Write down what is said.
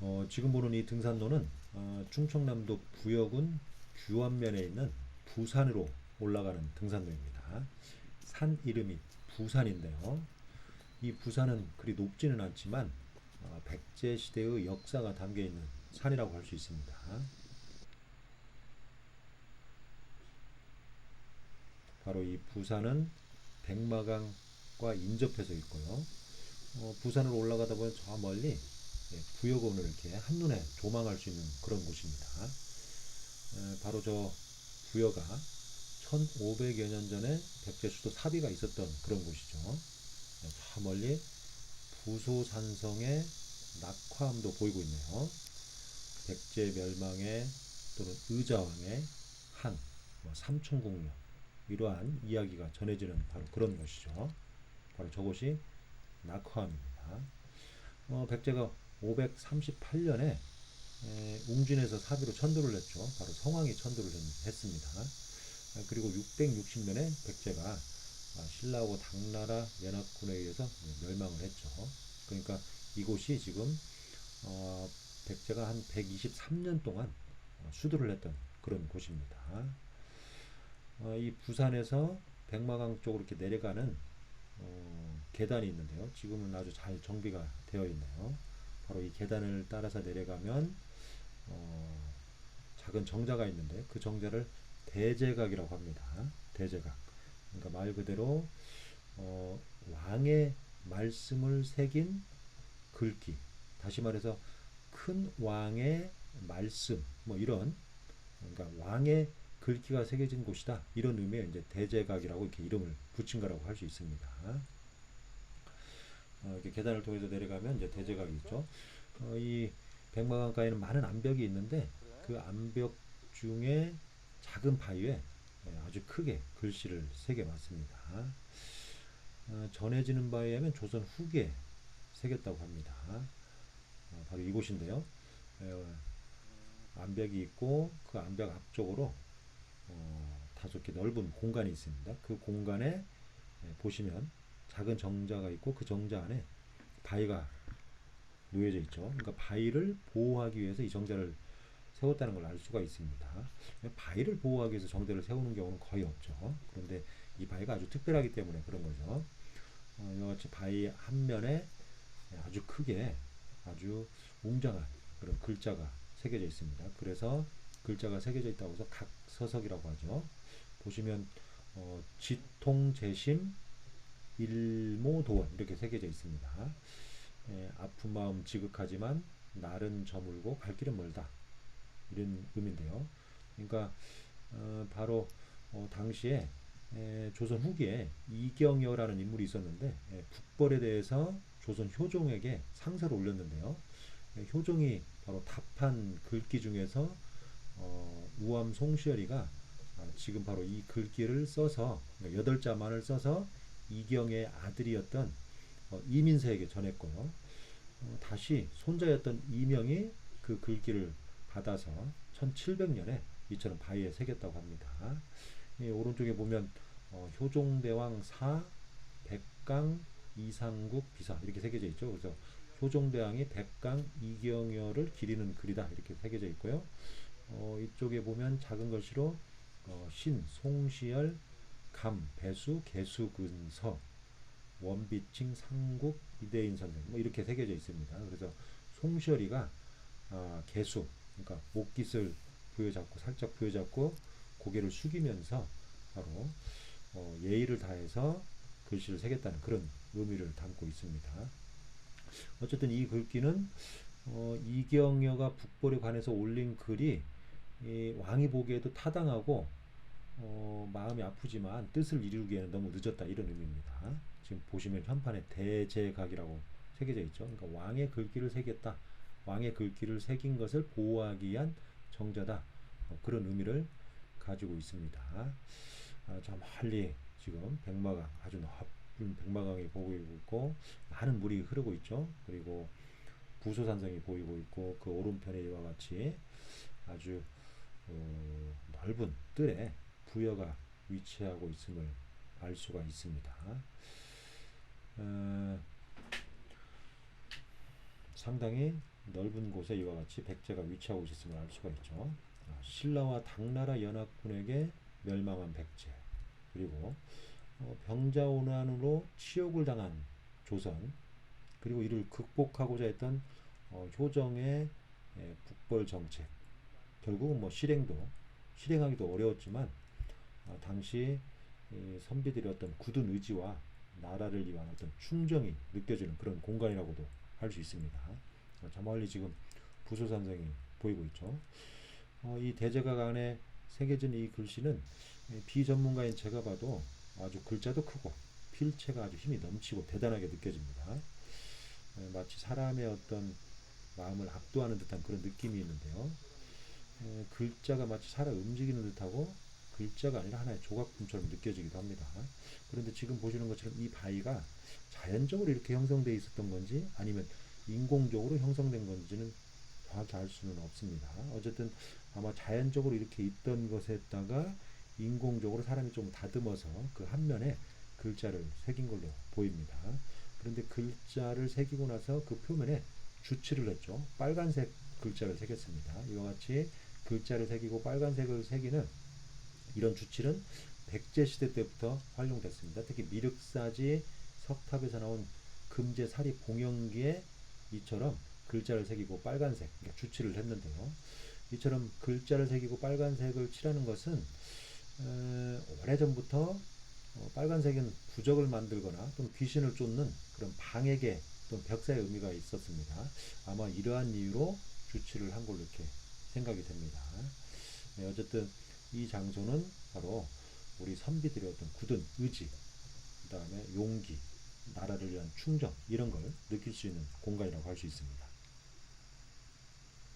어, 지금 보는 이 등산로는 어, 충청남도 부여군 규안면에 있는 부산으로 올라가는 등산로입니다. 산 이름이 부산인데요. 이 부산은 그리 높지는 않지만 어, 백제 시대의 역사가 담겨 있는 산이라고 할 수 있습니다. 바로 이 부산은 백마강과 인접해서 있고요. 어, 부산으로 올라가다 보면 저 멀리 예, 부여군을 이렇게 한눈에 조망할 수 있는 그런 곳입니다. 에, 바로 저 부여가 1500여 년 전에 백제 수도 사비가 있었던 그런 곳이죠. 예, 저 멀리 부소산성의 낙화암도 보이고 있네요. 백제 멸망의 또는 의자왕의 한, 뭐 삼천국녀 이러한 이야기가 전해지는 바로 그런 곳이죠. 바로 저곳이 낙화암입니다. 어, 백제가 538년에 웅진에서 사비로 천도를 했죠. 바로 성왕이 천도를 했- 했습니다. 아, 그리고 660년에 백제가 아, 신라하고 당나라 연합군에 의해서 멸망을 했죠. 그러니까 이곳이 지금 어, 백제가 한 123년 동안 어, 수도를 했던 그런 곳입니다. 어, 이 부산에서 백마강 쪽으로 이렇게 내려가는 어, 계단이 있는데요. 지금은 아주 잘 정비가 되어 있네요. 바로 이 계단을 따라서 내려가면 어, 작은 정자가 있는데 그 정자를 대제각이라고 합니다. 대제각. 그러니까 말 그대로 어, 왕의 말씀을 새긴 글귀. 다시 말해서 큰 왕의 말씀 뭐 이런 그러니까 왕의 글귀가 새겨진 곳이다. 이런 의미의 이제 대제각이라고 이렇게 이름을 붙인 거라고 할 수 있습니다. 어, 이렇게 계단을 통해서 내려가면 이제 대제각이 있죠. 어, 이 백마강가에는 많은 암벽이 있는데 그 암벽 중에 작은 바위에 예, 아주 크게 글씨를 새겨봤습니다. 어, 전해지는 바에 의하면 조선 후기에 새겼다고 합니다. 어, 바로 이곳인데요. 에, 암벽이 있고 그 암벽 앞쪽으로 어, 다섯 개 넓은 공간이 있습니다. 그 공간에 예, 보시면 작은 정자가 있고 그 정자 안에 바위가 놓여져 있죠. 그러니까 바위를 보호하기 위해서 이 정자를 세웠다는 걸 알 수가 있습니다. 바위를 보호하기 위해서 정자를 세우는 경우는 거의 없죠. 그런데 이 바위가 아주 특별하기 때문에 그런 거죠. 어, 이와 같이 바위 한 면에 아주 크게 아주 웅장한 그런 글자가 새겨져 있습니다. 그래서 글자가 새겨져 있다고 해서 각서석이라고 하죠. 보시면 어, 지통재심 일모도원 이렇게 새겨져 있습니다. 예, 아픈 마음 지극하지만 날은 저물고 갈 길은 멀다 이런 의미인데요. 그러니까 어, 바로 어, 당시에 에, 조선 후기에 이경여라는 인물이 있었는데 예, 북벌에 대해서 조선 효종에게 상서를 올렸는데요. 예, 효종이 바로 답한 글귀 중에서 어, 우암 송시열이가 아, 지금 바로 이 글귀를 써서 여덟 자만을 써서 이경의 아들이었던 어, 이민세에게 전했고요. 어, 다시 손자였던 이명이 그 글귀를 받아서 1700년에 이처럼 바위에 새겼다고 합니다. 이 오른쪽에 보면 어, 효종대왕 사, 백강, 이상국 비사 이렇게 새겨져 있죠. 그래서 효종대왕이 백강 이경여를 기리는 글이다 이렇게 새겨져 있고요. 어, 이쪽에 보면 작은 글씨로 어, 신, 송시열, 감, 배수, 개수 근서, 원비칭, 상국, 이대인 선생 뭐 이렇게 새겨져 있습니다. 그래서 송시열이가 아, 개수 그러니까 목깃을 부여잡고 살짝 부여잡고 고개를 숙이면서 바로 어, 예의를 다해서 글씨를 새겼다는 그런 의미를 담고 있습니다. 어쨌든 이 글귀는 어, 이경여가 북벌에 관해서 올린 글이 이 왕이 보기에도 타당하고 어, 마음이 아프지만 뜻을 이루기에는 너무 늦었다 이런 의미입니다. 지금 보시면 현판에 대제각이라고 새겨져 있죠. 그러니까 왕의 글귀를 새겼다. 왕의 글귀를 새긴 것을 보호하기 위한 정자다. 어, 그런 의미를 가지고 있습니다. 아, 저 멀리 지금 백마강 아주 높은 백마강이 보이고 있고 많은 물이 흐르고 있죠. 그리고 부소산성이 보이고 있고 그 오른편에 이와 같이 아주 어, 넓은 뜰에 부여가 위치하고 있음을 알 수가 있습니다. 어, 상당히 넓은 곳에 이와 같이 백제가 위치하고 있었음을 알 수가 있죠. 아, 신라와 당나라 연합군에게 멸망한 백제 그리고 어, 병자호난으로 치욕을 당한 조선 그리고 이를 극복하고자 했던 어, 효정의 예, 북벌 정책 결국은 뭐 실행도 실행하기도 어려웠지만 어, 당시 이 선비들의 어떤 굳은 의지와 나라를 위한 어떤 충정이 느껴지는 그런 공간이라고도 할 수 있습니다. 어, 저 멀리 지금 부소산성이 보이고 있죠. 어, 이 대제각 안에 새겨진 이 글씨는 이 비전문가인 제가 봐도 아주 글자도 크고 필체가 아주 힘이 넘치고 대단하게 느껴집니다. 에, 마치 사람의 어떤 마음을 압도하는 듯한 그런 느낌이 있는데요. 에, 글자가 마치 살아 움직이는 듯하고 글자가 아니라 하나의 조각품처럼 느껴지기도 합니다. 그런데 지금 보시는 것처럼 이 바위가 자연적으로 이렇게 형성되어 있었던 건지 아니면 인공적으로 형성된 건지는 정확히 알 수는 없습니다. 어쨌든 아마 자연적으로 이렇게 있던 것에다가 인공적으로 사람이 좀 다듬어서 그 한 면에 글자를 새긴 걸로 보입니다. 그런데 글자를 새기고 나서 그 표면에 주치를 했죠. 빨간색 글자를 새겼습니다. 이와 같이 글자를 새기고 빨간색을 새기는 이런 주칠은 백제 시대 때부터 활용됐습니다. 특히 미륵사지 석탑에서 나온 금제 사리 봉영기에 이처럼 글자를 새기고 빨간색 그러니까 주칠을 했는데요. 이처럼 글자를 새기고 빨간색을 칠하는 것은 에, 오래전부터 어, 빨간색은 부적을 만들거나 또는 귀신을 쫓는 그런 방해계 또는 벽사의 의미가 있었습니다. 아마 이러한 이유로 주칠을 한 걸로 이렇게 생각이 됩니다. 네, 어쨌든 이 장소는 바로 우리 선비들의 어떤 굳은 의지, 그 다음에 용기, 나라를 위한 충정 이런 걸 느낄 수 있는 공간이라고 할 수 있습니다.